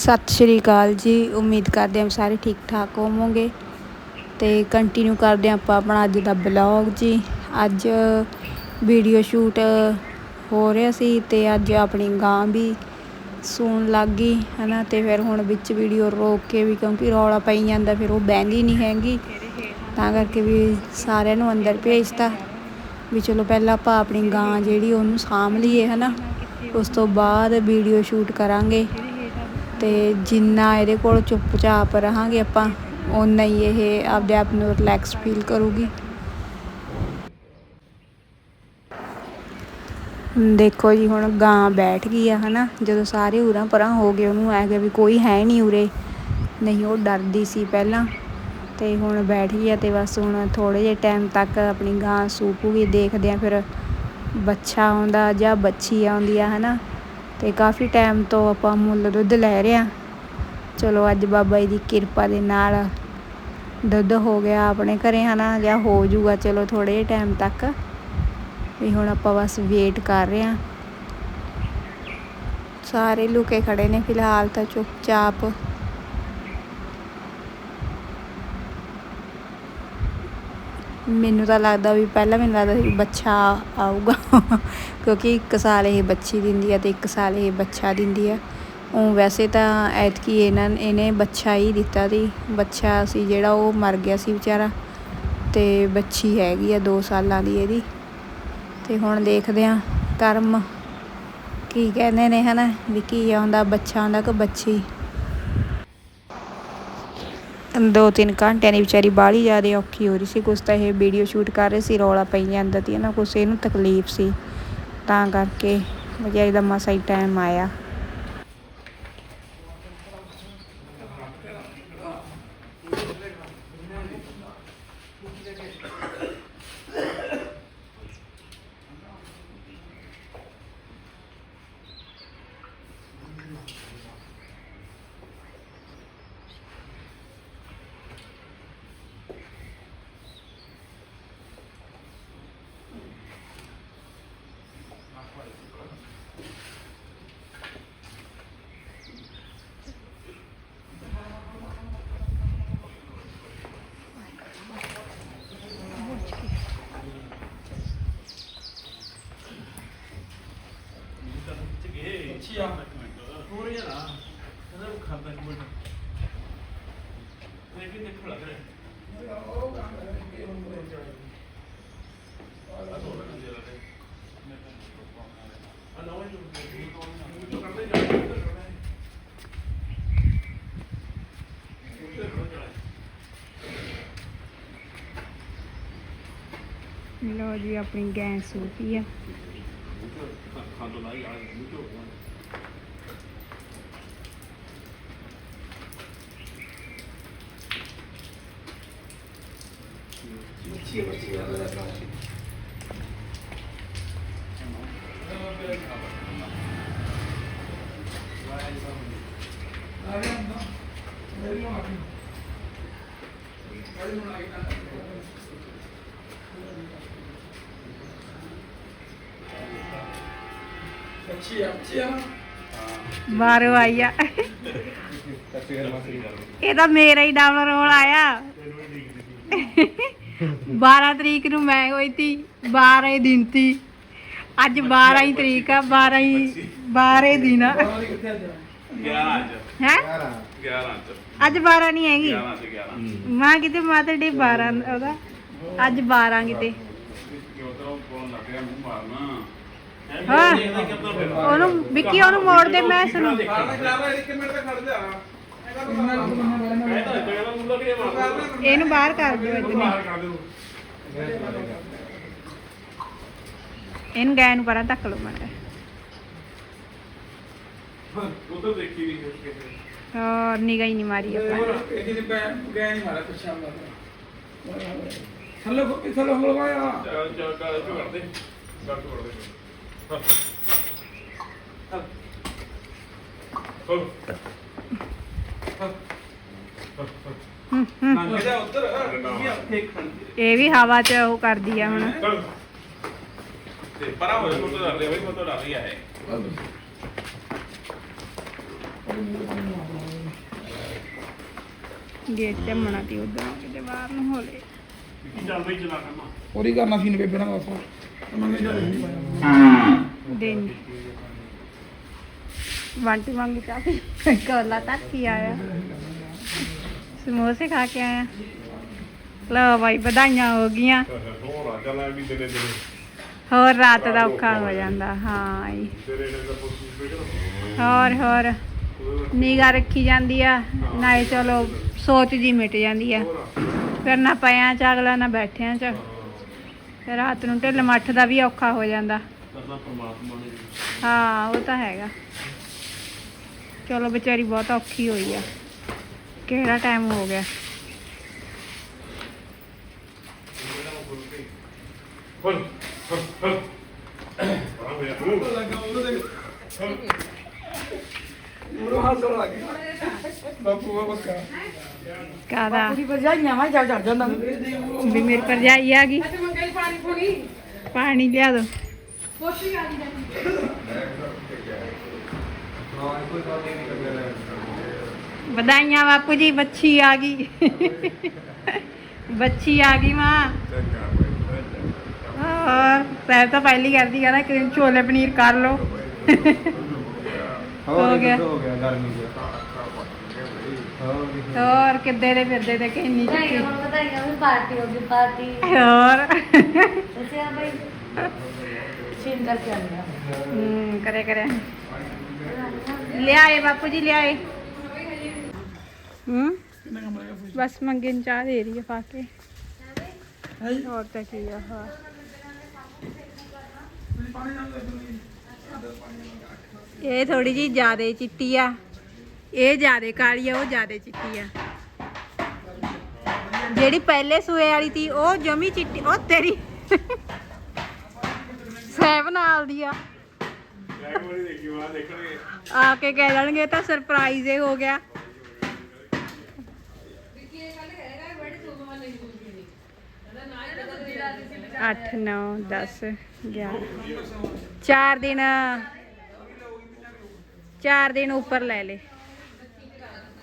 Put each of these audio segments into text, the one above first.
ਸਤਿ ਸ਼੍ਰੀ ਅਕਾਲ ਜੀ। ਉਮੀਦ ਕਰਦੇ ਹਾਂ ਸਾਰੇ ਠੀਕ ਠਾਕ ਹੋਵੋਗੇ। ਤੇ ਕੰਟੀਨਿਊ ਕਰਦੇ ਹਾਂ ਆਪਾਂ ਆਪਣਾ ਅੱਜ ਦਾ ਬਲੌਗ ਜੀ। ਅੱਜ ਵੀਡੀਓ ਸ਼ੂਟ ਹੋ ਰਿਹਾ ਸੀ ਤੇ ਅੱਜ ਆਪਣੀ ਗਾਂ ਵੀ ਸੂਣ ਲੱਗ ਗਈ, ਹਨਾ? ਤੇ ਫਿਰ ਹੁਣ ਵਿੱਚ ਵੀਡੀਓ ਰੋਕ ਕੇ ਵੀ ਕਿਉਂਕਿ ਰੌਲਾ ਪਈ ਜਾਂਦਾ, ਫਿਰ ਉਹ ਬਹਿੰਦੀ ਨਹੀਂ ਹੈਗੀ। ਤਾਂ ਕਰਕੇ ਵੀ ਸਾਰਿਆਂ ਨੂੰ ਅੰਦਰ ਭੇਜਤਾ ਵੀ ਚਲੋ ਪਹਿਲਾਂ ਆਪਾਂ ਆਪਣੀ ਗਾਂ ਜਿਹੜੀ ਉਹਨੂੰ ਸਾਂਭ ਲਈਏ, ਹਨਾ? ਉਸ ਤੋਂ ਬਾਅਦ ਵੀਡੀਓ ਸ਼ੂਟ ਕਰਾਂਗੇ। ਤੇ ਜਿੰਨਾ ਇਹਦੇ ਕੋਲ ਚੁੱਪਚਾਪ ਰਹਾਂਗੇ ਆਪਾਂ, ਓਨਾ ਹੀ ਇਹ ਆਪਦੇ ਆਪ ਨੂੰ ਰਿਲੈਕਸ ਫੀਲ ਕਰੂਗੀ। ਦੇਖੋ ਜੀ, ਹੁਣ ਗਾਂ ਬੈਠ ਗਈ ਆ, ਹਨਾ? ਜਦੋਂ ਸਾਰੇ ਉਰਾਂ ਪਰਾਂ ਹੋ ਗਏ, ਉਹਨੂੰ ਆ ਗਿਆ ਵੀ ਕੋਈ ਹੈ ਨਹੀਂ ਉਰੇ। ਨਹੀਂ, ਉਹ ਡਰਦੀ ਸੀ ਪਹਿਲਾਂ। ਤੇ ਹੁਣ ਬੈਠ ਗਈ ਆ ਤੇ ਬਸ ਹੁਣ ਥੋੜੇ ਜਿਹੇ ਟਾਈਮ ਤੱਕ ਆਪਣੀ ਗਾਂ ਸੂਪੂਗੀ ਦੇਖਦੇ ਆ ਫਿਰ ਬੱਚਾ ਆਉਂਦਾ ਜਾਂ ਬੱਚੀ ਆਉਂਦੀ ਆ, ਹਨਾ? ਤੇ ਕਾਫੀ ਟਾਈਮ ਤੋਂ ਆਪਾਂ ਮੁੱਲ ਦੁੱਧ ਲੈ ਰਹੇ ਆ ਚਲੋ ਅੱਜ ਬਾਬਾ ਜੀ ਦੀ ਕਿਰਪਾ ਦੇ ਨਾਲ ਦੁੱਧ ਹੋ ਗਿਆ ਆਪਣੇ ਘਰੇ, ਹਨਾ? ਜਾਂ ਹੋ ਜਾਊਗਾ, ਚਲੋ ਥੋੜੇ ਜਿਹੇ ਟਾਈਮ ਤੱਕ। ਵੀ ਹੁਣ ਆਪਾਂ ਬਸ ਵੇਟ ਕਰ ਰਹੇ ਆ ਸਾਰੇ ਲੁਕੇ ਖੜੇ ਨੇ ਫਿਲਹਾਲ ਤਾਂ ਚੁੱਪਚਾਪ। ਮੈਨੂੰ ਤਾਂ ਲੱਗਦਾ ਵੀ ਪਹਿਲਾਂ ਮੈਨੂੰ ਲੱਗਦਾ ਸੀ ਬੱਚਾ ਆਊਗਾ। ਕਿਉਂਕਿ ਇੱਕ ਸਾਲ ਇਹ ਬੱਚੀ ਦਿੰਦੀ ਆ ਤੇ ਇੱਕ ਸਾਲ ਇਹ ਬੱਚਾ ਦਿੰਦੀ ਆ। ਉਹ ਵੈਸੇ ਤਾਂ ਐਤਕੀ ਇਹਨਾਂ ਇਹਨੇ ਬੱਚਾ ਹੀ ਦਿੱਤਾ ਸੀ। ਬੱਚਾ ਸੀ ਜਿਹੜਾ ਉਹ ਮਰ ਗਿਆ ਸੀ ਵਿਚਾਰਾ ਤੇ ਬੱਚੀ ਹੈਗੀ ਆ 2 ਸਾਲਾਂ ਦੀ ਇਹਦੀ। ਤੇ ਹੁਣ ਦੇਖਦੇ ਆ ਕਰਮ ਕੀ ਕਹਿੰਦੇ ਨੇ ਹਨਾ, ਵੀ ਕੀ ਆਉਂਦਾ ਬੱਚਾ ਆਉਂਦਾ ਕਿ ਬੱਚੀ? ਦੋ ਤਿੰਨ ਘੰਟਿਆਂ ਦੀ ਵਿਚਾਰੀ ਬਾਹਲੀ ਜ਼ਿਆਦਾ ਔਖੀ ਹੋ ਰਹੀ ਸੀ। ਕੁਛ ਤਾਂ ਇਹ ਵੀਡੀਓ ਸ਼ੂਟ ਕਰ ਰਹੇ ਸੀ, ਰੌਲਾ ਪਈ ਜਾਂਦਾ ਸੀ। ਨਾ ਕੁਛ ਇਹਨੂੰ ਤਕਲੀਫ ਸੀ। ਤਾਂ ਕਰਕੇ ਵਿਚਾਰੀ ਦਾ ਮਸਾ ਹੀ ਟਾਈਮ ਆਇਆ। ਅੱਛੀ ਆ ਪੂਰੀ ਨਾ ਇਹਨਾਂ ਨੂੰ ਖਾਂਦਾ ਕਿ ਬਟ ਇਹ ਵੀ ਦੇਖ ਲੱਗ ਰਿਹਾ। ਲੋ ਜੀ ਆਪਣੀ ਗੈਸ ਸੂਪੀ ਆ। ਖਾਂਦਾ ਨਾ ਯਾਰ ਮੂੰਹ ਅੱਛੀ ਆ ਅੱਛੀ ਆ ਬਾਹਰੋਂ ਆਈ ਆ ਇਹ ਤਾਂ ਮੇਰਾ ਹੀ ਡਬਲ ਰੋਲ ਆਇਆ 12 ਤਰੀਕ ਨੂੰ ਮੈਂ ਹੋਈ ਤੀ 12 ਦਿਨ ਤੀ। ਅੱਜ 12 ਹੀ ਤਰੀਕ ਆ 12 ਹੀ 12 ਦਿਨ ਆ। 11 ਅੱਜ ਹੈ? 11 ਅੱਜ ਅੱਜ 12 ਨਹੀਂ ਹੈਗੀ। 11 ਅੱਜ 11 ਮਾਂ ਕਿਤੇ ਮਾਤਾ ਡੇ 12 ਉਹਦਾ। ਅੱਜ 12 ਕਿਤੇ। ਕਿ ਉਧਰੋਂ ਕੋਲ ਹਾਂ। ਉਹਨੂੰ ਵਿੱਕੀ ਉਹਨੂੰ ਮੋੜ ਦੇ, ਮੈਂ ਸੁਣੂ। ਬਾਹਰ ਦਾ ਖਿਲਾ ਰਿਹਾ ਇੱਕ ਮਿੰਟ ਤੇ ਖੜ ਜਾ। ਕਹਿੰਦਾ ਜਿਹੜਾ ਮੁੰਡਾ ਇਹਨੂੰ ਬਾਹਰ ਕਰ ਦਿਓ ਇਤਨੇ ਇਹਨੂੰ ਗੈ ਨੂੰ ਪਰਾਂ ਧੱਕ ਲਓ ਮਾੜਾ ਉਧਰ ਦੇਖੀ ਨਹੀਂ ਕਿਸੇ ਹੋਰ ਨਿਗਾਹ ਹੀ ਨਹੀਂ ਮਾਰੀ ਆਪਾਂ। ਇਹਦੀ ਨੇ ਪੈ ਨਹੀਂ ਮਾਰਾ ਕੁਛ ਆਉਂਦਾ। ਥੱਲੇ ਕੋ ਥੱਲੇ ਹੋ ਗਿਆ ਚੱਲ ਚੱਲ ਕਰ ਦੇ ਕਰ ਝੋੜ ਦੇ ਹਾਂ ਹੋ ਜਾ ਉੱਧਰ ਕੀ ਖੜ ਇਹ ਵੀ ਹਵਾ 'ਚ ਉਹ ਕਰਦੀ ਆ ਹੁਣ। ਤੇ ਪਰਾਂ ਹੋਏ ਫੋਟੋ ਡਰ ਰਿਹਾ ਬਈ ਫੋਟੋ ਡਰ ਰਹੀ ਹੈ ਗੇਟ ਤੀ ਉਧਰੋਂ ਕਿਤੇ ਬਾਹਰ ਨੂੰ ਹੋਲੇ ਚੱਲ ਬਈ ਚਲਾ ਕਰਨਾ ਉਹਦੀ ਕਰਨਾ ਸੀ ਨੇ ਬੇਬੇ ਨਾਲ ਬਸ। ਮੰਗੇ ਜਾ ਨਹੀਂ ਪਾਇਆ ਦਿਨ ਬੰਟੀ ਮੰਗੀ ਚਾਹੀ ਕੋਲਾ ਤੱਕ ਹੀ ਆਇਆ। ਸਮੋਸੇ ਖਾ ਕੇ ਆਇਆ। ਲਓ ਬਾਈ ਵਧਾਈਆਂ ਹੋ ਗਈਆਂ। ਹੋਰ ਰਾਤ ਦਾ ਔਖਾ ਹੋ ਜਾਂਦਾ ਹਾਂ ਹੋਰ ਹੋਰ। ਨਿਗਾ ਰੱਖੀ ਜਾਂਦੀ ਆ ਨਾਲੇ ਚਲੋ ਸੋਚ ਜੀ ਮਿਟ ਜਾਂਦੀ ਆ। ਫਿਰ ਨਾ ਪਿਆਂ ਚ ਅਗਲਾ ਨਾ ਬੈਠਿਆਂ ਚ। ਫਿਰ ਰਾਤ ਨੂੰ ਢਿੱਲ ਮੱਠ ਦਾ ਵੀ ਔਖਾ ਹੋ ਜਾਂਦਾ। ਹਾਂ ਉਹ ਤਾਂ ਹੈਗਾ। ਚਲੋ ਵਿਚਾਰੀ ਬਹੁਤ ਔਖੀ ਹੋਈ ਆ। ਕਿਹੜਾ ਟਾਈਮ ਹੋ ਗਿਆ? ਫਲ ਫਲ ਫਲ ਆ ਗਿਆ ਉਹ ਲੱਗਾ ਉਹਨੂੰ ਦੇ ਉਹ ਹੱਸਣ ਲੱਗ ਗਿਆ। ਬਾਪੂ ਆ ਬੱਕਾ ਕਾਦਾ ਪੂਰੀ ਭਰਜਾਈਆਂ ਵਾ ਚੱਲ ਚੜ ਜਾਂਦਾ। ਵੀ ਮੇਰੀ ਭਰਜਾਈ ਆ ਗਈ। ਮੰਗਲ ਪਾਣੀ ਪੂਣੀ? ਪਾਣੀ ਲਿਆ ਦੋ। ਵਧਾਈਆਂ ਬਾਪੂ ਜੀ ਬੱਚੀ ਆ ਗਈ। ਬੱਚੀ ਆ ਗਈ ਮਾਂ। ਹੋਰ ਸਹਿਬ ਤਾਂ ਪਹਿਲੀ ਕਰਦੀ ਕਹਿੰਦਾ ਕਿ ਛੋਲੇ ਪਨੀਰ ਕਰ ਲਓ। ਹੋ ਗਿਆ। ਹੋ ਗਿਆ ਗਰਮੀ ਦੇ ਹੋਰ ਕਿੱਦੇ ਦੇ ਫਿਰਦੇ ਤੇ ਕਿੰਨੀ ਚੁੱਕੀ ਵਧਾਈਆਂ ਵੀ ਪਾਰਟੀ ਹੋ ਗਈ ਪਾਰਟੀ। ਹੋਰ। ਦੱਸਿਆ ਬਈ। ਸੀਨ ਕਰਕੇ ਆਉਂਦਾ ਹੂੰ ਕਰੇ ਕਰੇ ਲਿਆਏ ਬਾਪੂ ਜੀ ਲਿਆਏ। ਹੂੰ? ਬਸ ਮੰਗੇ ਨੂੰ ਚਾਹ ਦੇ ਰਹੀ ਹੈ ਪਾ ਕੇ। ਹੋਰ ਤਾਂ ਕੀ ਆ ਹਾਂ। ਇਹ ਥੋੜੀ ਜੀ ਜ਼ਿਆਦੇ ਚਿੱਟੀ ਆ। ਇਹ ਜ਼ਿਆਦੇ ਕਾਲੀ ਆ ਉਹ ਜ਼ਿਆਦੇ ਚਿੱਟੀ ਆ। ਜਿਹੜੀ ਪਹਿਲੇ ਸੂਏ ਵਾਲੀ ਤੀ ਉਹ ਜਮੀ ਚਿੱਟੀ ਉਹ ਤੇਰੀ। ਸਹਿਬ ਨਾਲ ਦੀ ਆ ਇੱਕ ਵਾਰੀ ਦੇਖੀ ਵਾ ਦੇਖਣਗੇ ਆ ਕੇ ਕਹਿ ਇਹ ਤਾਂ ਸਰਪ੍ਰਾਈਜ਼ ਹੀ ਹੋ ਗਿਆ। ਅੱਠ ਨੌ 10 11 ਚਾਰ ਦਿਨ ਚਾਰ ਦਿਨ ਉੱਪਰ ਲੈ ਲੇ।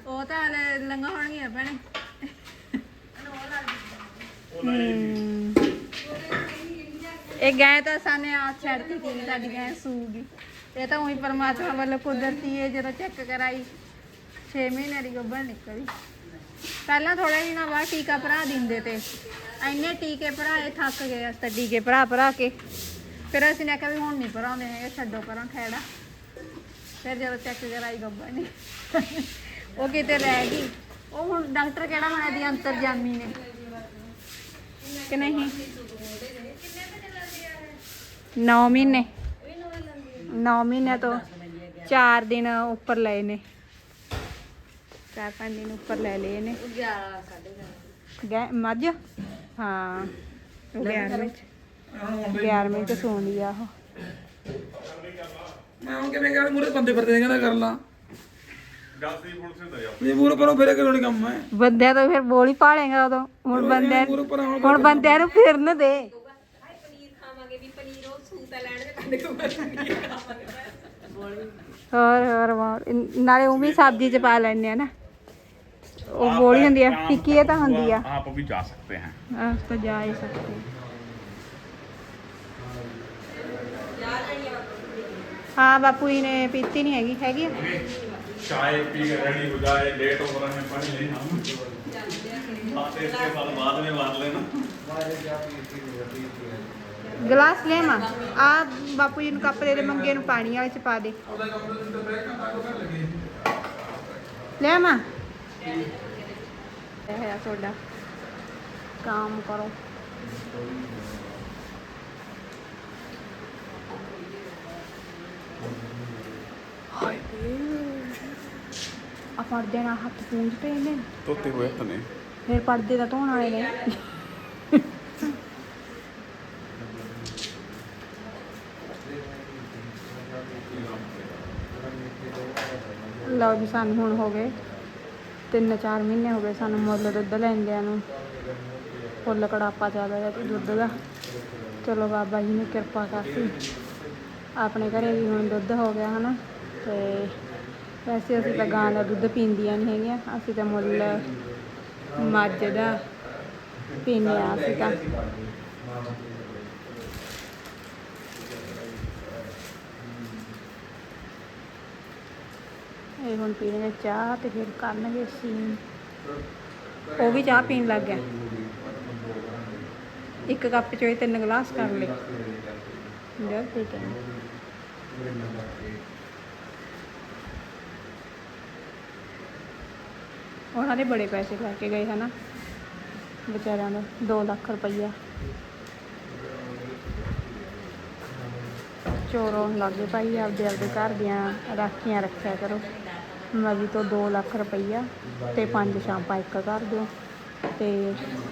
ਉਹ ਤਾਂ ਲੰਗਾ ਹੋਣਗੀਆਂ ਭੈਣੇ। ਹਮ। ਇਹ ਗਾਂ ਤਾਂ ਸਾਨੇ ਆ ਛੱਡਤੀ ਸੀ ਸਾਡੀ ਗਾਂ ਸੂਗੀ। ਇਹ ਤਾਂ ਉਹੀ ਪਰਮਾਤਮਾ ਵੱਲੋਂ ਕੁਦਰਤੀ ਹੈ ਜਦੋਂ ਚੈੱਕ ਕਰਾਈ 6 ਮਹੀਨੇ ਦੀ ਗੱਭਰ ਨਿਕਲੀ। ਪਹਿਲਾਂ ਥੋੜੇ ਦਿਨਾਂ ਬਾਅਦ ਟੀਕਾ ਭਰਾ ਦਿੰਦੇ ਤੇ। ਇੰਨੇ ਟੀਕੇ ਭਰਾਏ ਥੱਕ ਗਏ ਅਸੀਂ ਤਾਂ ਟੀਕੇ ਭਰਾ ਭਰਾ ਕੇ। ਫਿਰ ਅਸੀਂ ਨੇ ਕਿਹਾ ਵੀ ਹੁਣ ਨਹੀਂ ਭਰਾਉਂਦੇ ਹੈਗੇ ਛੱਡੋ ਪਰਾਂ ਖੈੜਾ ਫਿਰ ਜਦੋਂ ਚੈੱਕ ਕਰਾਈ ਗੱਭਰ ਨਹੀਂ ਉਹ ਕਿਤੇ ਰਹਿ ਗਈ। ਉਹ ਹੁਣ ਡਾਕਟਰ ਕਿਹੜਾ ਬਣਿਆ ਦੀ ਅੰਤਰਜਾਮੀ ਨੇ? ਕਿ ਨਹੀਂ? 9 ਮਹੀਨੇ। 9 ਮਹੀਨੇ ਤੋਂ 4 ਦਿਨ ਉੱਪਰ ਲਏ ਨੇ। ਚਾਰ ਪੰਜ ਦਿਨ ਉੱਪਰ ਲੈ ਲਏ ਨੇ। 11 ਸਾਢੇ ਗੈ ਮੱਝ? ਹਾਂ 11ਵੇਂ ਚ 11ਵੇਂ ਚ ਸੌਂਦੀ ਆ ਉਹ। ਮੈਂ ਹੁਣ ਕਿਵੇਂ ਕਰ? ਮੂਰੇ ਬੰਦੇ ਫਿਰਦੇ ਨੇ ਕਹਿੰਦਾ ਕਰ ਲਾ। ਗੱਲ ਦੀ ਪੁਲਿਸ ਨੇ ਦਇਆ ਇਹ ਮੂਰੇ ਪਰੋਂ ਫੇਰੇ ਕਰੋਣੀ ਕੰਮ ਹੈ? ਬੰਦਿਆਂ ਤੋਂ ਫਿਰ ਬੋਲ ਪਾਲੇਗਾ ਉਦੋਂ। ਹੁਣ ਬੰਦਿਆਂ ਹੁਣ ਹੁਣ ਬੰਦਿਆਂ ਨੂੰ ਫਿਰਨ ਦੇ। ਹੋਰ ਹੋਰ ਹੋਰ ਇਨ- ਨਾਲੇ ਉਹ ਵੀ ਸਬਜ਼ੀ ਚ ਪਾ ਲੈਣੇ ਆ ਨਾ ਉਹ ਬੋਲੀ ਹੁੰਦੀ ਆ ਫਿੱਕੀ ਇਹ ਤਾਂ ਹੁੰਦੀ ਆ आप अभी जा सकते हैं आप तो जा ही सकते हैं। हाँ बापू जी ने पीती नहीं हैगी हैगी आ? चाय पी के रेडी हो जाए लेट हो रहे हैं पढ़ लें हम आते इसके साथ बाद में मार लेना ગ્લાસ લેમાં આ બાપુજીનું કાપ લે મંગે એનું પાણી આવે છે પા દે લેમાં સોડા કામ કરો ਆ ਪਰਦੇ ਨਾਲ ਹੱਥ ਪੂੰਝਦੇ ਨੇ ਧੋਤੇ ਹੋਏ ਹੱਥ ਨੇ ਫਿਰ ਪਰਦੇ ਤਾਂ ਧੋਣ ਵਾਲੇ ਨੇ ਲਓ ਜੀ, ਸਾਨੂੰ ਹੁਣ ਹੋ ਗਏ ਤਿੰਨ ਚਾਰ ਮਹੀਨੇ ਹੋ ਗਏ ਸਾਨੂੰ ਮੁੱਲ ਦੁੱਧ ਲੈਂਦਿਆਂ ਨੂੰ। ਫੁੱਲ ਕੜਾਪਾ ਚੱਲਦਾ ਰਿਹਾ ਦੁੱਧ ਦਾ। ਚਲੋ ਬਾਬਾ ਜੀ ਨੇ ਕਿਰਪਾ ਕਰਤੀ। ਆਪਣੇ ਘਰੇ ਵੀ ਹੁਣ ਦੁੱਧ ਹੋ ਗਿਆ ਹਨਾ, ਤੇ ਵੈਸੇ ਅਸੀਂ ਤਾਂ ਗਾਂ ਦਾ ਦੁੱਧ ਪੀਂਦੀਆਂ ਨਹੀਂ ਹੈਗੀਆਂ, ਅਸੀਂ ਤਾਂ ਮੁੱਲ ਮੱਝ ਦਾ ਪੀਂਦੇ ਹਾਂ ਅਸੀਂ ਤਾਂ। ਇਹ ਹੁਣ ਪੀਣਗੇ ਚਾਹ ਤੇ ਫਿਰ ਕਰਨਗੇ ਸੀਨ ਉਹ ਵੀ ਚਾਹ ਪੀਣ ਲੱਗ ਗਿਆ। ਇੱਕ ਕੱਪ ਚੋਂ ਹੀ ਤਿੰਨ ਗਲਾਸ ਕਰ ਲਏ। ਜਦ ਠੀਕ ਹੈ। ਉਹਨਾਂ ਦੇ ਬੜੇ ਪੈਸੇ ਲਾ ਕੇ ਗਏ ਹਨਾ। ਵਿਚਾਰਿਆਂ ਦਾ 2 ਲੱਖ ਰੁਪਈਆ। ਚੋਰੋਂ ਲੱਗੇ ਭਾਈ ਆਪਦੇ ਆਪਦੇ ਘਰ ਦੀਆਂ ਰਾਖੀਆਂ ਰੱਖਿਆ ਕਰੋ। ਮਵੀ ਤੋਂ 2 ਲੱਖ ਰੁਪਈਆ ਤੇ ਪੰਜ ਸ਼ਾਂਪਾਂ ਇੱਕ ਘਰ ਦਿਓ ਤੇ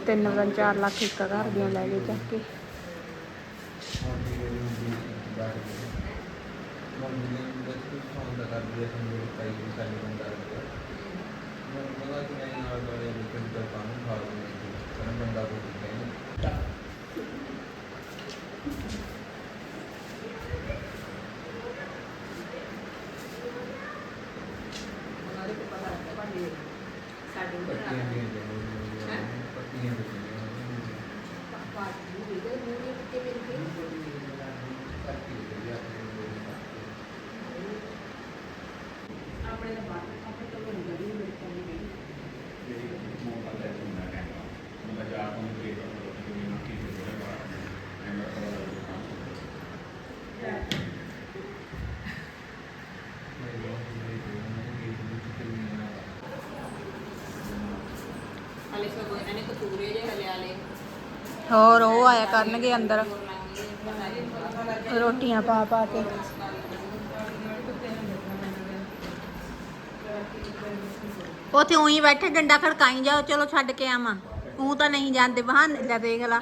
ਤਿੰਨ ਵਰਨ 4 ਲੱਖ ਇੱਕ ਘਰ ਦਿਓ ਲੈ ਗਏ ਚੱਕ ਕੇ। ਹਲੇ ਸਗੋਂ ਇਹਨਾਂ ਨੇ ਕਤੂਰੇ ਜੇ ਹਲਿਆ ਲੇ ਹੋਰ ਉਹ ਆਇਆ ਕਰਨਗੇ ਅੰਦਰ। ਰੋਟੀਆਂ ਪਾ ਪਾ ਕੇ। ਉਥੇ ਉਹੀ ਬੈਠੇ, ਡੰਡਾ ਖੜਕਾਈ ਜਾਓ, ਚਲੋ ਛੱਡ ਕੇ ਆਵਾਂ। ਤੂੰ ਤਾਂ ਨਹੀਂ ਜਾਂਦੇ, ਬਹਾਨੇ ਲੈ ਦੇਖ ਲਾ।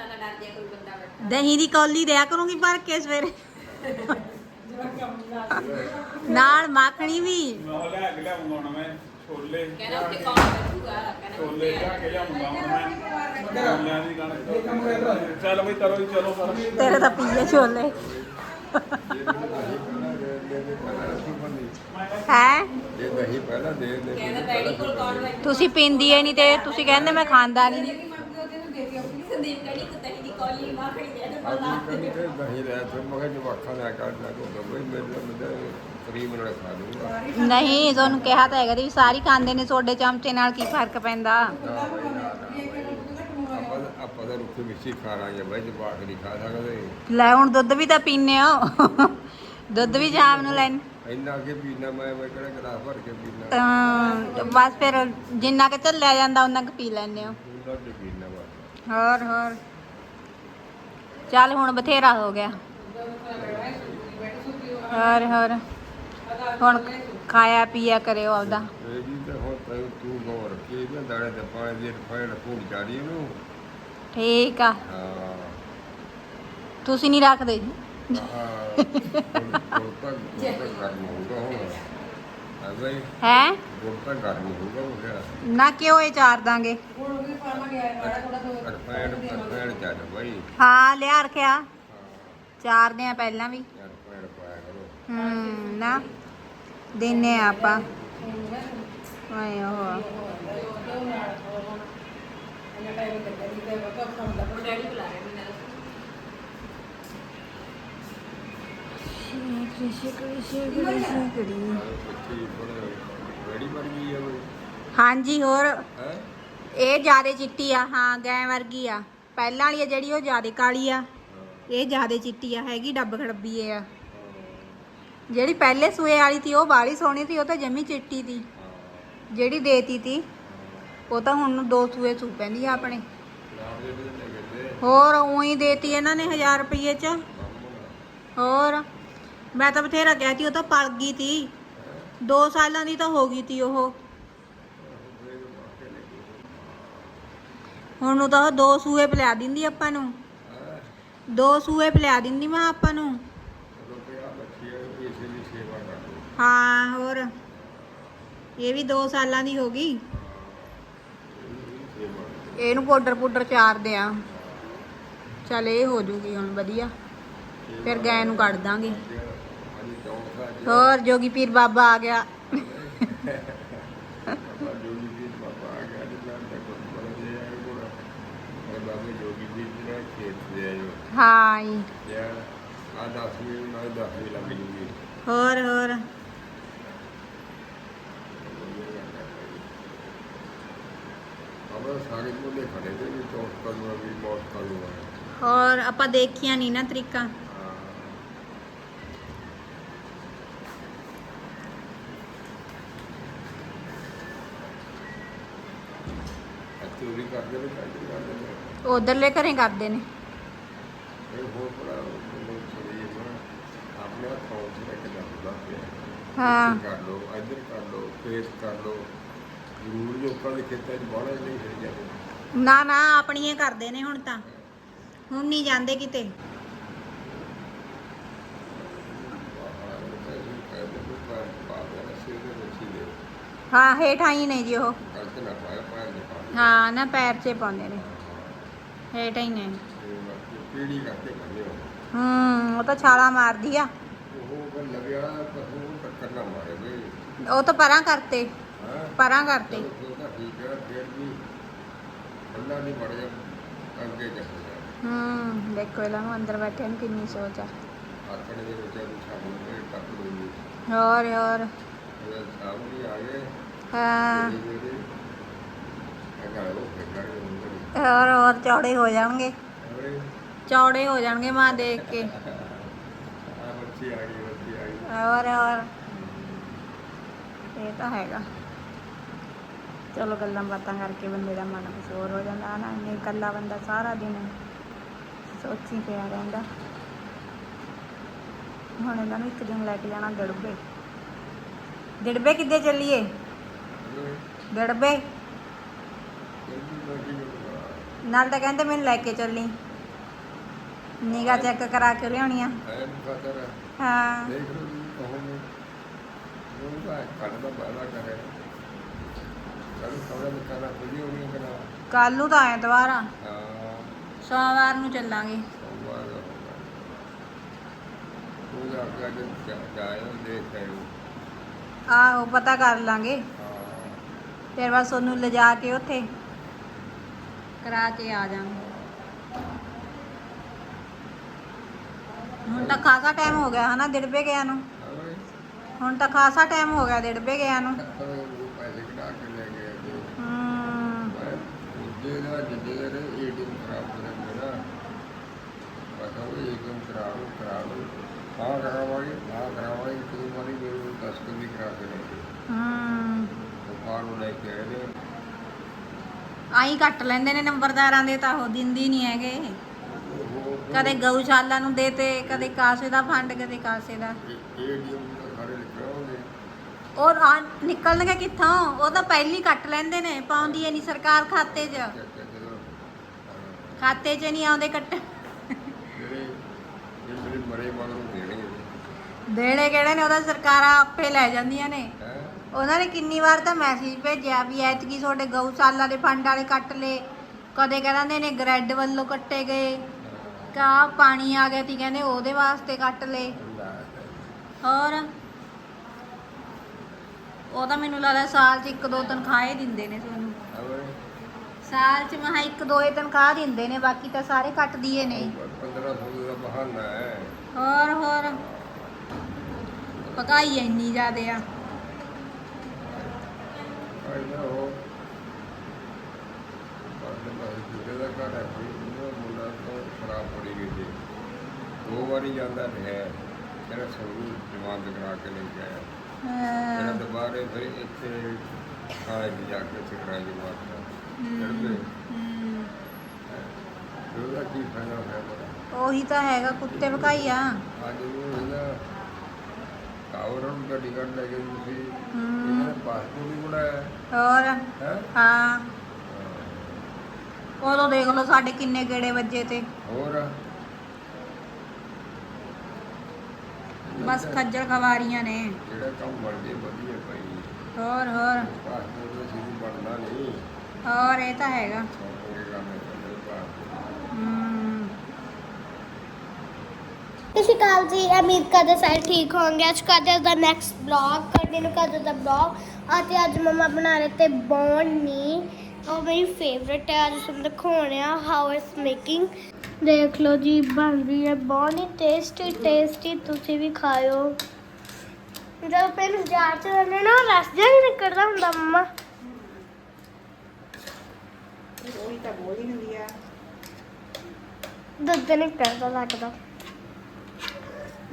ਦਹੀਂ ਦੀ ਕੌਲੀ ਦਿਆ ਕਰੂੰਗੀ ਭਰ ਕੇ ਸਵੇਰੇ। ਨਾਲ ਮਾਖਣੀ ਵੀ। ਮੈਂ ਲੈ ਕੇ ਲਿਆਉਂਗਾ ਮੈਂ। ਛੋਲੇ ਕਹਿੰਦਾ ਉੱਥੇ ਕੌਣ ਬੈਠੂਗਾ ਕਹਿੰਦਾ ਛੋਲੇ ਲਿਆ ਕੇ ਲਿਆਉਂਗਾ ਹੁਣ ਮੈਂ? ਛੋਲਿਆਂ ਦੀ ਕਣਕ ਚੱਲ ਬਈ ਕਰੋ ਜੀ ਚਲੋ ਫਿਰ ਤੇਰੇ ਤਾਂ ਪੀਏ ਛੋਲੇ। ਹੈ? ਜੇ ਦਹੀਂ ਪਹਿਲਾਂ ਦੇ ਦੇ ਕਹਿੰਦਾ ਡੈਡੀ ਕੋਲ ਕੌਣ ਬੈਠੂ? ਤੁਸੀਂ ਪੀਂਦੀ ਏ ਨਹੀਂ ਤੇ ਤੁਸੀਂ ਕਹਿੰਦੇ ਮੈਂ ਖਾਂਦਾ ਨਹੀਂ। ਸੰਦੀਪ ਕਹਿੰਦੀ ਤੂੰ ਦੀ ਕੌਲੀ ਤੇ ਦਹੀਂ ਲੈ ਤੇ ਮਗਰ ਜਵਾਖਾਂ ਦਾ ਕਰ ਨਾ ਕੋ ਬਈ ਮੇਰੇ ਮੇਰੇ ਕਰੀਮ ਨਾਲ ਖਾ ਲੂੰਗਾ ਨਹੀਂ ਤੁਹਾਨੂੰ ਕਿਹਾ ਤਾਂ ਹੈਗਾ ਵੀ ਸਾਰੀ ਖਾਂਦੇ ਨੇ ਸੋਡੇ ਚਮਚੇ ਨਾਲ ਕੀ ਫ਼ਰਕ ਪੈਂਦਾ? ਨਾ ਬਈ ਨਾ ਨਾ ਆਪਾਂ ਤਾਂ- ਆਪਾਂ ਤਾਂ ਰੁੱਖੀ ਮਿੱਠੀ ਖਾ ਲਾਂਗੇ ਬਈ ਜਵਾਕ ਨਹੀਂ ਖਾ ਸਕਦੇ। ਲੈ ਹੁਣ ਦੁੱਧ ਵੀ ਤਾਂ ਪੀਨੇ ਹੋ। ਦੁੱਧ ਵੀ ਸ਼ਾਮ ਨੂੰ ਲੈਣ। ਇੰਨਾ ਕੇ ਪੀਣਾ ਮੈਂ ਮੈਂ ਕਿਹੜਾ ਗਲਾਸ ਭਰ ਕੇ ਪੀਣਾ ਤਾਂ ਬਸ ਫਿਰ ਜਿੰਨਾ ਕਿ ਚੱਲਿਆ ਜਾਂਦਾ ਉਹਨਾਂ ਕੁ ਪੀ ਲੈਂਦੇ ਹੋ। ਉਹਨਾਂ ਹੋਰ ਹੋਰ। ਚੱਲ ਹੁਣ ਬਥੇਰਾ ਹੋ ਗਿਆ। ਹੋਰ ਹੋਰ। ਹੁਣ ਖਾਇਆ ਪੀਆ ਕਰਿਓ ਆਪਦਾ। ਇਹ ਵੀ ਤਾਂ ਹੁਣ ਤੈਨੂੰ ਤੂੰ ਗੌਰ ਰੱਖੀ ਇਹਨਾਂ ਦਾਣੇ ਤੇ ਪਾਣੀ ਦੇ ਫਾਇਲ ਕੋਲ ਚਾੜੀ ਇਹਨੂੰ। ਠੀਕ ਆ। ਹਾਂ। ਤੁਸੀਂ ਨਹੀਂ ਰੱਖਦੇ ਗੁੜ ਤਾਂ ਗੁੜ ਤਾਂ ਗਰਮ ਹੋਊਗਾ ਹੁਣ। ਹਾਂ ਹੈ? ਗੁੜ ਤਾਂ ਗਰਮ ਹੋਊਗਾ ਨਾ ਕਿਉਂ ਇਹ ਚਾਰ ਦਾਂਗੇ? ਚੱਲ ਬਈ। ਹਾਂ ਲਿਆ ਰੱਖਿਆ। ਚਾਰਦੇ ਆ ਪਹਿਲਾਂ ਵੀ। ਰਫੈਂਡ ਪਾਇਆ ਕਰੋ। ਹੂੰ ਨਾ। ਦਿਨੇ ਆਪਾਂ। ਆਏ ਉਹ ਡੈਡੀ ਬੁਲਾ ਰਹੇ ਨੇ ਬੱਚੀ ਰੈਡੀ ਬਣ ਗਈ ਆ ਬਈ ਹਾਂਜੀ ਹੋਰ? ਹੈ? ਇਹ ਜਿਆਦੇ ਚਿੱਟੀ ਆ ਹਾਂ ਗੈਂ ਵਰਗੀ ਆ। ਪਹਿਲਾਂ ਵਾਲੀ ਆ ਜਿਹੜੀ ਉਹ ਜਿਆਦੇ ਕਾਲੀ ਆ। ਇਹ ਜਿਆਦੇ ਚਿੱਟੀ ਆ ਹੈਗੀ ਡੱਬ ਖੜੱਬੀ ਆ। ਜਿਹੜੀ ਪਹਿਲੇ ਸੂਏ ਵਾਲੀ ਸੀ ਉਹ ਬਾੜੀ ਸੋਹਣੀ ਸੀ ਉਹ ਤਾਂ ਜਮੀ ਚਿੱਟੀ ਸੀ। ਜਿਹੜੀ ਦੇਤੀ ਤੀ ਉਹ ਤਾਂ ਹੁਣ ਨੂੰ ਦੋ ਸੂਏ ਸੂ ਪੈਂਦੀ ਆ ਆਪਣੇ। ਹੋਰ ਉਹੀ ਦੇਤੀ ਇਹਨਾਂ ਨੇ 1000 ਰੁਪਏ ਚ। ਹੋਰ? ਮੈਂ ਤਾਂ ਬਥੇਰਾ ਕਿਹਾ ਸੀ, ਉਹ ਤਾਂ ਪਲ ਗਈ ਤੀ। 2 ਸਾਲਾਂ ਦੀ ਤਾਂ ਹੋ ਗਈ ਤੀ ਉਹ। ਹੁਣ ਨੂੰ ਤਾਂ ਉਹ ਦੋ ਸੂਏ ਪਿਲਾ ਦਿੰਦੀ ਆਪਾਂ ਨੂੰ। ਦੋ ਸੂਏ ਪਿਲਾ ਦਿੰਦੀ ਮੈਂ ਆਪਾਂ ਨੂੰ। ਹਾਂ, ਹੋਰ। ਇਹ ਵੀ 2 ਸਾਲਾਂ ਦੀ ਹੋ ਗਈ। ਇਹਨੂੰ ਪਾਊਡਰ ਪਾਊਡਰ ਚਾਰਦੇ ਆ। ਚੱਲ ਇਹ ਹੋ ਜੂਗੀ ਹੁਣ ਵਧੀਆ। ਫਿਰ ਗਾਂ ਨੂੰ ਕੱਢ ਦਾਂਗੇ। ਹੋਰ, ਜੋਗੀ ਪੀਰ ਬਾਬਾ ਆ ਗਿਆ। ਜੋਗੀ ਜੀ ਬਾਬਾ ਆ ਗਿਆ ਤੇ ਮੈਂ ਬੜਾ ਦੇ ਆਇਆ ਕੋਲ ਇਹ ਬਾਬਾ ਜੋਗੀ ਜੀ ਨੇ ਖੇਤ ਦੇ ਆਇਓ ਹਾਂ ਜੀ। ਆ 10 ਮਿੰਟ ਨਾਲ 10 ਮਿੰਟ ਲੱਗ ਜੂਗੀ ਹੋਰ ਹੋਰ। ਆਪਾਂ ਸਾਰੇ ਮੁੰਡੇ ਖੜੇ ਤੇ ਵੀ ਚੌਥ ਕਰੂਗਾ ਵੀ ਮੌਤ ਕਰੂਗਾ ਹੋਰ, ਆਪਾਂ ਦੇਖੀਆਂ ਨਹੀਂ ਨਾ ਤਰੀਕਾ। ਚੋਰੀ ਕਰਦੇ ਨੇ ਕਰਦੇ ਕਰਦੇ ਨੇ। ਉਧਰਲੇ ਘਰੇ ਕਰਦੇ ਨੇ। ਇਹ ਹੋਰ ਬੜਾ ਹੈ ਨਾ। ਆਪਣੇ ਆਪ ਫੋਨ ਚ ਲੈ ਕੇ ਜਾਂਦਾ ਪਿਆ। ਹਾਂ। ਇੱਧਰ ਕਰ ਲੋ ਇੱਧਰ ਕਰ ਲੋ ਫੇਸ ਕਰ ਲੋ ਜ਼ਰੂਰ ਲੋਕਾਂ ਦੇ ਖੇਤਾਂ 'ਚ ਬਾਹਲਾ ਨਹੀਂ ਫਿਰ ਜਾਂਦੇ ਨਾ ਨਾ ਆਪਣੀਆਂ ਕਰਦੇ ਨੇ ਹੁਣ ਤਾਂ। ਹੁਣ ਨਹੀਂ ਜਾਂਦੇ ਕਿਤੇ। ਹਾਂ ਹੇਠਾਂ ਹੀ ਨੇ ਜੀ ਉਹ। ਹਾਂ, ਨਾ ਪੈਰ 'ਚ ਪਾਉਂਦੇ ਨੇ। ਹੇਠਾਂ ਹੀ ਨੇ। ਪੀੜੀ ਕਰਕੇ ਬੰਦੇ ਹੋ ਹੂੰ ਉਹ ਤਾਂ ਛਾਲਾ ਮਾਰਦੀ ਆ। ਉਹ ਗੱਲ ਲੱਗਿਆ ਪਸ਼ੂ ਨੂੰ ਟੱਕਰ ਨਾ ਮਾਰੇ ਬਈ ਉਹ ਤਾਂ ਪਰਾਂ ਕਰਤੇ। ਹਾਂ ਪਰਾਂ ਕਰਤੇ। ਉਹ ਤਾਂ ਠੀਕ ਹੈ ਫਿਰ ਵੀ ਅੱਲਾ ਨਹੀਂ ਬੜਿਆ ਅੱਗੇ ਚੱਲਦਾ ਹੂੰ ਦੇਖੋ ਇਹਨਾਂ ਨੂੰ ਅੰਦਰ ਬੈਠੇ ਨੂੰ ਕਿੰਨੀ ਸੋਚ ਆ। ਆਖਣ ਦੇ ਵਿੱਚ ਨੂੰ ਸਾਹਮਣੇ ਤੇ ਟੱਕ ਲੂਗੀ ਹੋਰ ਹੋਰ। ਉਹ ਸਾਹਮਣੇ ਆ ਗਏ ਹਾਂ। ਜਿਹੜੇ ਜਿਹੜੇ ਅਗਾ ਉਹ ਫੇਕਾ ਦੇ ਹੋਰ ਹੋਰ ਚੌੜੇ ਹੋ ਜਾਣਗੇ। ਚੌੜੇ ਹੋ ਜਾਣਗੇ ਮਾਂ ਦੇਖ ਕੇ। ਹੋਰ ਹੋਰ। ਇਹ ਤਾਂ ਹੈਗਾ। ਚਲੋ ਗੱਲਾਂ ਬਾਤਾਂ ਕਰਕੇ ਬੰਦੇ ਦਾ ਮਨ ਕੁਛ ਹੋਰ ਹੋ ਜਾਂਦਾ ਨਾ ਨਹੀਂ ਇਕੱਲਾ ਬੰਦਾ ਸਾਰਾ ਦਿਨ ਸੋਚੀ ਪਿਆ ਰਹਿੰਦਾ। ਹੁਣ ਇਹਨਾਂ ਨੂੰ ਇੱਕ ਦਿਨ ਲੈ ਕੇ ਜਾਣਾ ਦੜਬੇ। ਦੜਬੇ ਕਿੱਦੇ ਚੱਲੀਏ? ਦੜਬੇ? ਨਾਲ ਤਾਂ ਕਹਿੰਦੇ ਮੈਨੂੰ ਲੈ ਕੇ ਚੱਲੀ। ਨਿਗਾ ਚੈੱਕ ਕਰਾ ਕੇ ਲਿਆਉਣੀ ਆ ਐਨ ਖਤਰ ਹੈ ਹਾਂ। ਦੇਖ ਲਓ ਜੀ ਕਹੋਗੇ ਉਹ ਤਾਂ ਕੱਢ ਦਾ ਬਾਲਾ ਕਰੇ ਕੱਲ ਥੋੜਾ ਨਿਕਾਲਾ ਖੁੱਲੀ ਹੋਣੀ ਹੈ ਕਰਾ। ਕੱਲ ਨੂੰ ਤਾਂ ਐਤਵਾਰ ਆ। ਹਾਂ। ਸੋਮਵਾਰ ਨੂੰ ਚੱਲਾਂਗੇ। ਸੋਮਵਾਰ ਦਾ ਹੋਗਾ ਉਹ ਜਾ ਕੇ ਅੱਜ ਜਾਇਓ ਦੇਖ ਆਇਓ। ਆਹੋ ਪਤਾ ਕਰ ਲਾਂਗੇ। ਹਾਂ। ਫਿਰ ਬਸ ਉਹਨੂੰ ਲਿਜਾ ਕੇ ਉੱਥੇ। ਕਰਾ ਕੇ ਆ ਜਾਵਾਂਗੇ। ਹੁਣ ਤਾਂ ਖਾਸਾ ਟਾਈਮ ਹੋ ਗਿਆ ਹਨਾ ਦਿੜਬੇ ਗਿਆ ਨੂੰ। ਹੁਣ ਤਾਂ ਖਾਸਾ ਟਾਈਮ ਹੋ ਗਿਆ ਦਿੜਬੇ ਗਿਆ ਨੂੰ। ਹੂੰ। ਦਾ ਦੇ ਨਾ। ਕਰਾਵਾਂਗੇ ਹਾਂ ਕਰਾਵਾਂਗੇ ਕਿਉਂ ਵਾਲੀ ਮੇਰੇ ਦਸ ਕੁ ਵੀ ਕਰਾ ਗਏ ਹੂੰ। ਉਹ ਕਾਰ ਨੂੰ ਲੈ ਕੇ ਆਏ ਨੇ। ਆਈ ਕੱਟ ਲੈਂਦੇ ਨੇ ਨੰਬਰਦਾਰਾਂ ਦੇ ਤਾਂ ਉਹ ਦਿੰਦੀ ਨਹੀਂ ਹੈਗੇ। ਕਦੇ ਗਊਸ਼ਾਲਾ ਨੂੰ ਦੇਤੇ ਕਦੇ ਕਾਸੇ ਦਾ ਫੰਡ ਕਦੇ ਕਾਸੇ ਦਾ। ਦਾ ਔਰ ਆ ਨਿਕਲਣਗੇ ਕਿੱਥੋਂ? ਉਹ ਤਾਂ ਪਹਿਲੀ ਕੱਟ ਲੈਂਦੇ ਨੇ ਪਾਉਂਦੀ ਨਹੀਂ ਸਰਕਾਰ ਖਾਤੇ 'ਚ। ਖਾਤੇ 'ਚ ਨਹੀਂ ਆਉਂਦੇ ਕੱਟ ਦੇਣੇ ਕਿਹੜੇ ਨੇ? ਉਹਦਾ ਸਰਕਾਰਾਂ ਆਪੇ ਲੈ ਜਾਂਦੀਆਂ ਨੇ। ਉਹਨਾਂ ਨੇ ਕਿੰਨੀ ਵਾਰ ਤਾਂ ਮੈਸੇਜ ਭੇਜਿਆ ਵੀ ਐਤਕੀ ਤੁਹਾਡੇ ਗਊਸ਼ਾਲਾ ਦੇ ਫੰਡ ਵਾਲੇ ਕੱਟ ਲਏ। ਕਦੇ ਕਹਿੰਦੇ ਨੇ ਗ੍ਰੈਡ ਵੱਲੋਂ ਕੱਟੇ ਗਏ। ਕਾ ਪਾਣੀ ਆ ਗਿਆ ਤੀ ਕਹਿੰਦੇ ਉਹਦੇ ਵਾਸਤੇ ਕੱਟ ਲਏ। ਹੋਰ? ਉਹ ਤਾਂ ਮੈਨੂੰ ਲੱਗਦਾ ਸਾਲ 'ਚ ਇੱਕ ਦੋ ਤਨਖਾਹਾਂ ਦਿੰਦੇ ਨੇ ਤੁਹਾਨੂੰ। ਸਾਲ 'ਚ ਮਹਾ ਇੱਕ ਦੋ ਹੀ ਤਨਖਾਹ ਦਿੰਦੇ ਨੇ ਬਾਕੀ ਤਾਂ ਸਾਰੇ ਕੱਟ ਦੀਏ ਨੇ। 1500 ਦਾ ਬਹਾਨਾ ਹੈ। ਹੋਰ ਹੋਰ? ਪਕਾਈ ਇੰਨੀ ਜ਼ਿਆਦੇ ਆ। ਆਇਦਾ ਹੋ ਬਾਅਦ ਵਿੱਚ ਜਿਹੜੇ ਦਾ ਘਰ ਹੈ ਕੋਈ ਉਹ ਮੁੰਡਾ ਤੋਂ ਖਰਾਬ ਪੜੀ ਗਈ ਸੀ ਦੋ ਵਾਰੀ ਜਾਂਦਾ ਰਿਹਾ ਤੇਰਾ ਸਰੂ ਜਵਾਨ ਕਰਾ ਕੇ ਲੈ ਕੇ ਆਇਆ। ਫਿਰ ਹਾਂ, ਦੁਬਾਰੇ ਫਿਰ ਇੱਥੇ ਕਾਲੇ ਦੀ ਜਾ ਕੇ ਸਿਕਰਾ ਜਵਾਨ ਦਾ ਚੜਦੇ ਹਮ, ਉਹਦਾ ਕੀ ਫਾਇਦਾ ਹੋਇਆ ਉਹੀ ਤਾਂ ਹੈਗਾ ਕੁੱਤੇ ਪਕਾਈ ਆ। ਅੱਜ ਉਹ ਇਹਦਾ ਕਾਵਰਨ ਦਾ ਟਿਕਟ ਲੈ ਕੇ ਤੁਸੀਂ। ਇਹਨਾਂ ਨੇ ਪਾਸਪੋਰਟ ਵੀ ਬਣਾਇਆ। ਹੋਰ? ਹੈ? ਹਾਂ। ਉਦੋਂ ਦੇਖ ਲਓ ਸਾਡੇ ਕਿੰਨੇ ਗੇੜੇ ਵੱਜੇ ਤੇ। ਹੋਰ? ਬਸ ਖੱਜਲ ਖਵਾਰੀਆਂ ਨੇ। ਜਿਹੜਾ ਕੰਮ ਬਣਦੇ ਵਧੀਆ ਭਾਈ। ਹੋਰ ਹੋਰ? ਪਾਸਪੋਰਟ ਦਾ ਬਣਨਾ ਨਹੀਂ। ਹੋਰ ਇਹ ਤਾਂ ਹੈਗਾ ਸੌਂਪੇ ਕੰਮ ਚੱਲੇ ਪਾਸਪੋਰਟ ਹਮ, ਸਤਿ ਸ਼੍ਰੀ ਅਕਾਲ ਜੀ ਉਮੀਦ ਕਰਦੇ ਸਾਰੇ ਠੀਕ ਹੋਣਗੇ। ਅੱਜ ਕਰਦੇ ਦਾ ਨੈਕਸਟ ਬਲੌਗ ਕੰਟੀਨਿਊ ਕਰਦੇ ਦਾ ਬਲੌਗ ਅਤੇ ਅੱਜ ਮਮਾ ਬਣਾ ਰਹੇ ਤੇ ਬੌਨੀ ਉਹ ਮੇਰੀ ਫੇਵਰਟ ਹੈ ਅੱਜ ਤੁਹਾਨੂੰ ਦਿਖਾਉਣੇ ਆ ਹਾਊ ਇਟਸ ਮੇਕਿੰਗ ਦੇਖ ਲਓ ਜੀ ਬਣ ਰਹੀ ਹੈ ਬੌਨੀ ਟੇਸਟੀ ਟੇਸਟੀ ਤੁਸੀਂ ਵੀ ਖਾਇਓ। ਜਦੋਂ ਪਹਿਲਾਂ ਜਾਰ ਚ ਰਹਿੰਦੇ ਨਾ ਰਸ ਜਿਹਾ ਨਹੀਂ ਨਿਕਲਦਾ ਹੁੰਦਾ ਮਮਾ। ਉਹੀ ਤਾਂ ਬੋਲੀ ਹੁੰਦੀ ਆ। ਦੁੱਧ ਨਿਕਲਦਾ ਲੱਗਦਾ।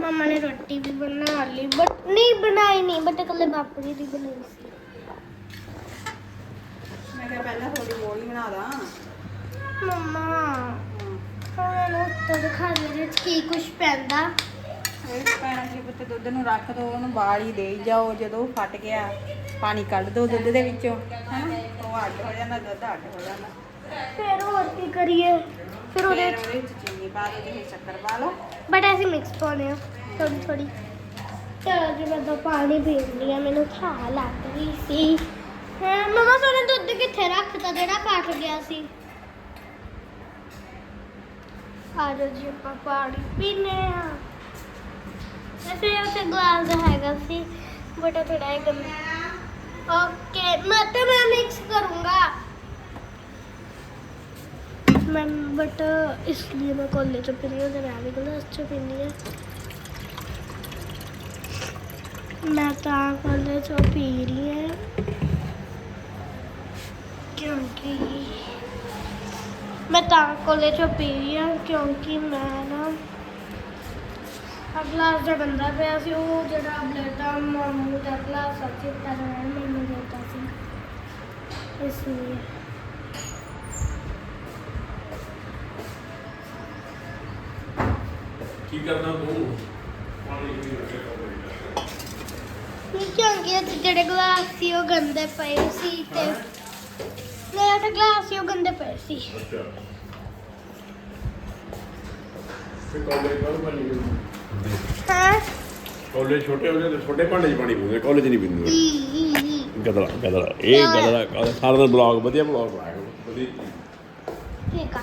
ਮਮਾ ਨੇ ਰੋਟੀ ਵੀ ਬਣਾ ਲਈ ਬਟ ਨਹੀਂ ਬਣਾਈ ਨਹੀਂ ਬਟ ਕੱਲੇ ਬਾਪੂ ਜੀ ਦੀ ਬਣਾਈ ਸੀ। ਮੈਂ ਕਿਹਾ ਪਹਿਲਾਂ ਥੋੜੀ ਬਣਾ ਦਾਂ। ਮਮਾ ਹੁਣ ਨੂੰ ਉੱਤੋਂ ਦਿਖਾ ਦੇ ਇਹਦੇ ਵਿੱਚ ਕੀ ਕੁਝ ਪੈਂਦਾ? ਇਹ ਪੈਣਾ ਸੀ ਪੁੱਤ ਦੁੱਧ ਨੂੰ ਰੱਖ ਦੋ ਉਹਨੂੰ ਬਾਲ ਹੀ ਦੇਈ ਜਾਓ ਜਦੋਂ ਫਟ ਗਿਆ ਪਾਣੀ ਕੱਢ ਦੋ ਦੁੱਧ ਦੇ ਵਿੱਚੋਂ ਹਨਾ ਉਹ ਅੱਡ ਹੋ ਜਾਂਦਾ ਦੁੱਧ ਅੱਡ ਹੋ ਜਾਂਦਾ। ਫਿਰ ਹੋਰ ਕੀ ਕਰੀਏ? ਫਿਰ ਉਹਦੇ ਫਿਰ ਉਹਦੇ ਵਿੱਚ ਚੀਨੀ ਪਾ ਦਿਓ ਜਿਹੇ ਸ਼ੱਕਰ ਪਾ ਲਓ। ਬਟ ਅਸੀਂ ਮਿਕਸ ਪਾਉਣੇ ਆ ਥੋੜੀ ਥੋੜੀ ਚਲੋ ਜੀ ਮੈਂ ਤਾਂ ਪਾਣੀ ਪੀ ਆ ਮੈਨੂੰ ਖਾ ਲੱਗ ਰਹੀ ਸੀ ਹਾਂ ਮਮਾ ਸੋਨੇ ਦੁੱਧ ਕਿੱਥੇ ਰੱਖਤਾ ਜਿਹੜਾ ਫਟ ਗਿਆ ਸੀ ਆ ਜਾਓ ਜੀ ਆਪਾਂ ਪਾਣੀ ਪੀਨੇ ਆ ਵੈਸੇ ਉੱਥੇ ਗਲਾਸ ਹੈਗਾ ਸੀ ਬਟ ਥੋੜਾ ਜਿਹਾ ਗੰਦਾ ਓਕੇ ਮੈਂ ਤਾਂ ਮੈਂ ਮਿਕਸ ਕਰੂੰਗਾ ਮੈਂ ਬਟ ਇਸ ਲਈ ਮੈਂ ਕੋਲੇ ਚ ਪੀਣੀ ਹਾਂ ਤੇ ਮੈਂ ਵੀ ਗਲਾਸ ਚ ਪੀਣੀ ਹਾਂ ਮੈਂ ਤਾਂ ਕੋਲੇ ਚ ਪੀ ਰਹੀ ਹਾਂ ਕਿਉਂਕਿ ਮੈਂ ਤਾਂ ਕੋਲੇ ਚ ਪੀ ਰਹੀ ਹਾਂ ਕਿਉਂਕਿ ਮੈਂ ਨਾ ਆਹ ਗਲਾਸ ਦਾ ਗੰਦਾ ਪਿਆ ਸੀ ਉਹ ਜਿਹੜਾ ਬਲੇਡ ਦਾ ਮਾਮੂ ਦਾ ਗਲਾਸ ਸੀ ਤਾਂ ਮੈਨੂੰ ਦਿੱਤਾ ਸੀ ਇਸ ਲਈ ਕੀ ਕਰਨਾ ਤੂੰ? ਪਾਣੀ ਵੀ ਰੱਖਿਆ ਕਿਉਂਕਿ ਇਹ ਜਿਹੜੇ ਗਲਾਸ ਸੀ ਉਹ ਗੰਦੇ ਪਏ ਸੀ ਤੇ ਮੇਰੇ ਤਾਂ ਗਲਾਸ ਸੀ ਉਹ ਗੰਦੇ ਪਏ ਸੀ। ਅੱਛਾ। ਫਿਰ ਕਾਲਜ ਕਰ ਬਣੀ ਹਾਂ? ਕਾਲਜ ਛੋਟੇ ਹੁੰਦੇ ਤੇ ਛੋਟੇ ਭਾਂਡੇ 'ਚ ਪਾਣੀ ਪੀਂਦੇ ਕਾਲਜ ਨਹੀਂ ਪੀਂਦੇ ਈ, ਈ, ਈ। ਗਦਲਾ ਗਦਲਾ ਇਹ ਗਦਲਾ ਸਾਰਾ ਦਿਨ ਬਲੌਗ ਵਧੀਆ ਬਲੌਗ ਬਣਾਇਆ ਵਧੀਆ। ਠੀਕ ਆ।